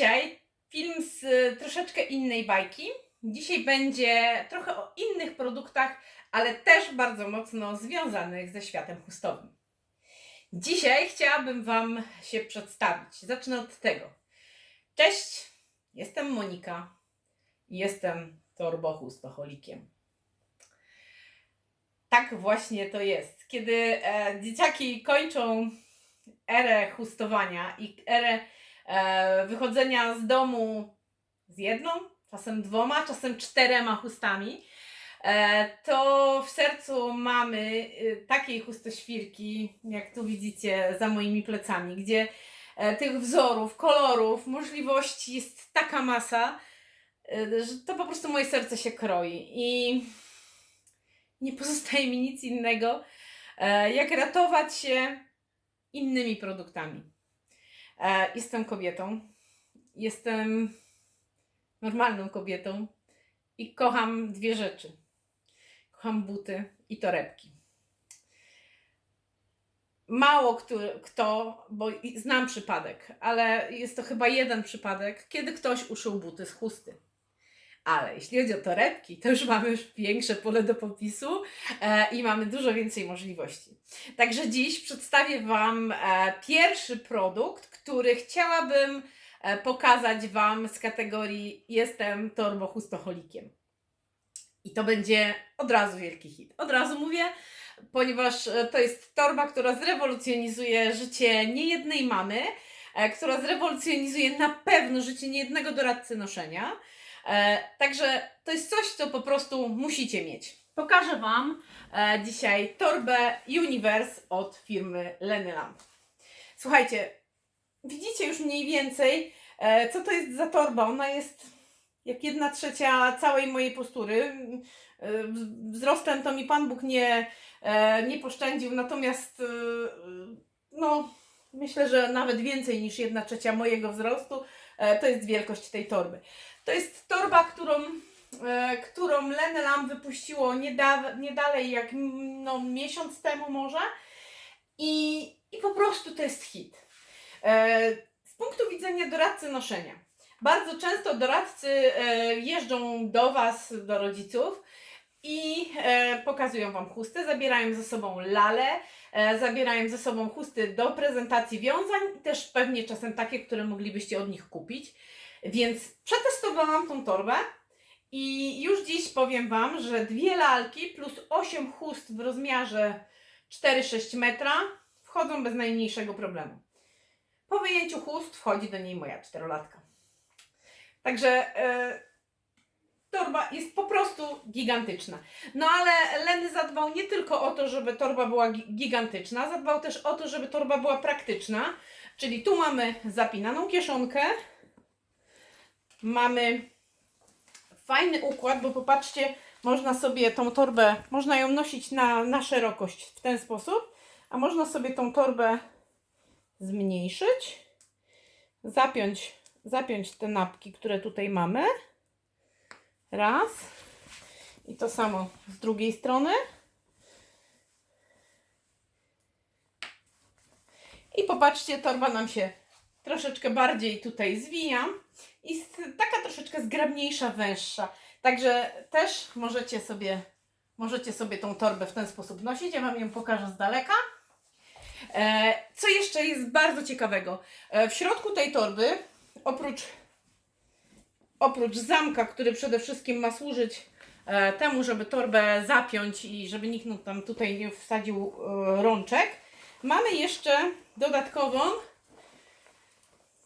Dzisiaj film z e, troszeczkę innej bajki. Dzisiaj będzie trochę o innych produktach, ale też bardzo mocno związanych ze światem chustowym. Dzisiaj chciałabym Wam się przedstawić. Zacznę od tego. Cześć, jestem Monika i jestem torbochustoholikiem. Tak właśnie to jest. Kiedy e, dzieciaki kończą erę chustowania i erę wychodzenia z domu z jedną, czasem dwoma, czasem czterema chustami, e, to w sercu mamy e, takiej chustoświrki, jak tu widzicie za moimi plecami, gdzie e, tych wzorów, kolorów, możliwości jest taka masa, e, że to po prostu moje serce się kroi i nie pozostaje mi nic innego, e, jak ratować się innymi produktami. E, Jestem kobietą, jestem normalną kobietą i kocham dwie rzeczy. Kocham buty i torebki. Mało kto, kto, bo znam przypadek, ale jest to chyba jeden przypadek, kiedy ktoś uszył buty z chusty. Ale jeśli chodzi o torebki, to już mamy już większe pole do popisu e, i mamy dużo więcej możliwości. Także dziś przedstawię Wam e, pierwszy produkt, który chciałabym e, pokazać Wam z kategorii Jestem torbochustoholikiem. I to będzie od razu wielki hit. Od razu mówię, ponieważ to jest torba, która zrewolucjonizuje życie niejednej mamy, która zrewolucjonizuje na pewno życie niejednego doradcy noszenia. E, Także to jest coś, co po prostu musicie mieć. Pokażę Wam e, dzisiaj torbę Universe od firmy Lenyland. Słuchajcie, widzicie już mniej więcej, e, co to jest za torba. Ona jest jak jedna trzecia całej mojej postury. Wzrostem to mi Pan Bóg nie, nie poszczędził, natomiast no, myślę, że nawet więcej niż jedna trzecia mojego wzrostu to jest wielkość tej torby. To jest torba, którą e, którą Lenelam wypuściło nie, da, nie dalej jak no, miesiąc temu może i, i po prostu to jest hit. E, z punktu widzenia doradcy noszenia. Bardzo często doradcy e, jeżdżą do Was, do rodziców e, pokazują Wam chusty, zabierają ze sobą lale, e, zabierają ze sobą chusty do prezentacji wiązań też pewnie czasem takie, które moglibyście od nich kupić. Więc przetestowałam tą torbę i już dziś powiem Wam, że dwie lalki plus 8 chust w rozmiarze 4-6 metra wchodzą bez najmniejszego problemu. Po wyjęciu chust wchodzi do niej moja czterolatka. Także e, torba jest po prostu gigantyczna. No ale Leny zadbał nie tylko o to, żeby torba była gi- gigantyczna, zadbał też o to, żeby torba była praktyczna. Czyli tu mamy zapinaną kieszonkę, mamy fajny układ, bo popatrzcie, można sobie tą torbę, można ją nosić na, na szerokość w ten sposób, a można sobie tą torbę zmniejszyć, zapiąć, zapiąć te napki, które tutaj mamy. Raz. I to samo z drugiej strony. I popatrzcie, torba nam się troszeczkę bardziej tutaj zwija i taka troszeczkę zgrabniejsza, węższa. Także też możecie sobie, możecie sobie tą torbę w ten sposób nosić. Ja Wam ją pokażę z daleka. E, co jeszcze jest bardzo ciekawego? E, w środku tej torby, oprócz, oprócz zamka, który przede wszystkim ma służyć e, temu, żeby torbę zapiąć i żeby nikt tam tutaj nie wsadził e, rączek, mamy jeszcze dodatkową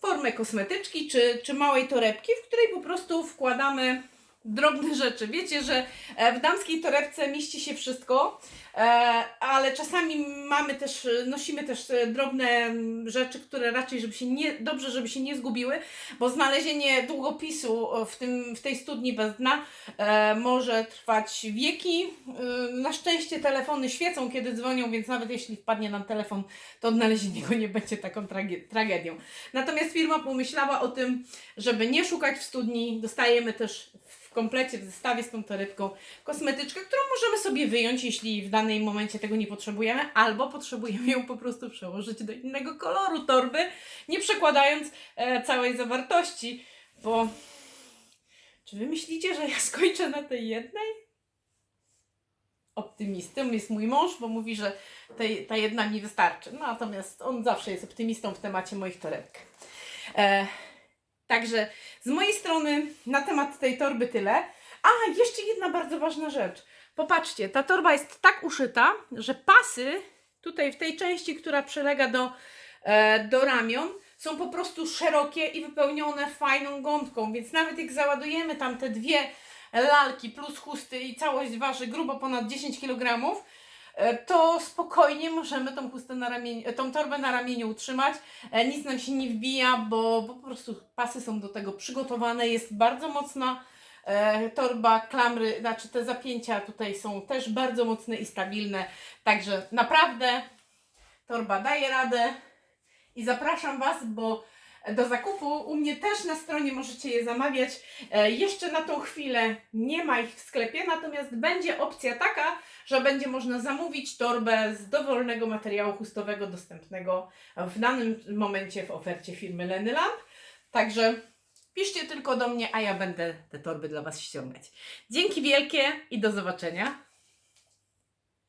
formę kosmetyczki czy, czy małej torebki, w której po prostu wkładamy drobne rzeczy. Wiecie, że e, w damskiej torebce mieści się wszystko, e, ale czasami mamy też, e, nosimy też drobne mm, rzeczy, które raczej, żeby się nie, dobrze, żeby się nie zgubiły, bo znalezienie długopisu w, tym, w tej studni bez dna może trwać wieki. Na szczęście telefony świecą, kiedy dzwonią, więc nawet jeśli wpadnie nam telefon, to odnalezienie go nie będzie taką trage- tragedią. Natomiast firma pomyślała o tym, żeby nie szukać w studni. Dostajemy też w komplecie, w zestawie z tą torebką kosmetyczkę, którą możemy sobie wyjąć, jeśli w danym momencie tego nie potrzebujemy, albo potrzebujemy ją po prostu przełożyć do innego koloru torby, nie przekładając e, całej zawartości, bo czy wy myślicie, że ja skończę na tej jednej? Optymistą jest mój mąż, bo mówi, że ta jedna mi wystarczy. Natomiast on zawsze jest optymistą w temacie moich torebek. E, także z mojej strony na temat tej torby tyle. A, jeszcze jedna bardzo ważna rzecz. Popatrzcie, ta torba jest tak uszyta, że pasy tutaj w tej części, która przylega do, e, do ramion, są po prostu szerokie i wypełnione fajną gąbką, więc nawet jak załadujemy tam te dwie lalki plus chusty i całość waży grubo ponad 10 kg, to spokojnie możemy tą, chustę na ramieniu, tą torbę na ramieniu utrzymać. E, Nic nam się nie wbija, bo, bo po prostu pasy są do tego przygotowane. Jest bardzo mocna e, torba, klamry, znaczy te zapięcia tutaj są też bardzo mocne i stabilne. Także naprawdę torba daje radę i zapraszam Was, bo do zakupu u mnie też na stronie możecie je zamawiać. E, jeszcze na tą chwilę nie ma ich w sklepie, natomiast będzie opcja taka, że będzie można zamówić torbę z dowolnego materiału chustowego dostępnego w danym momencie w ofercie firmy Lenny Lamp. Także piszcie tylko do mnie, a ja będę te torby dla Was ściągać. Dzięki wielkie i do zobaczenia.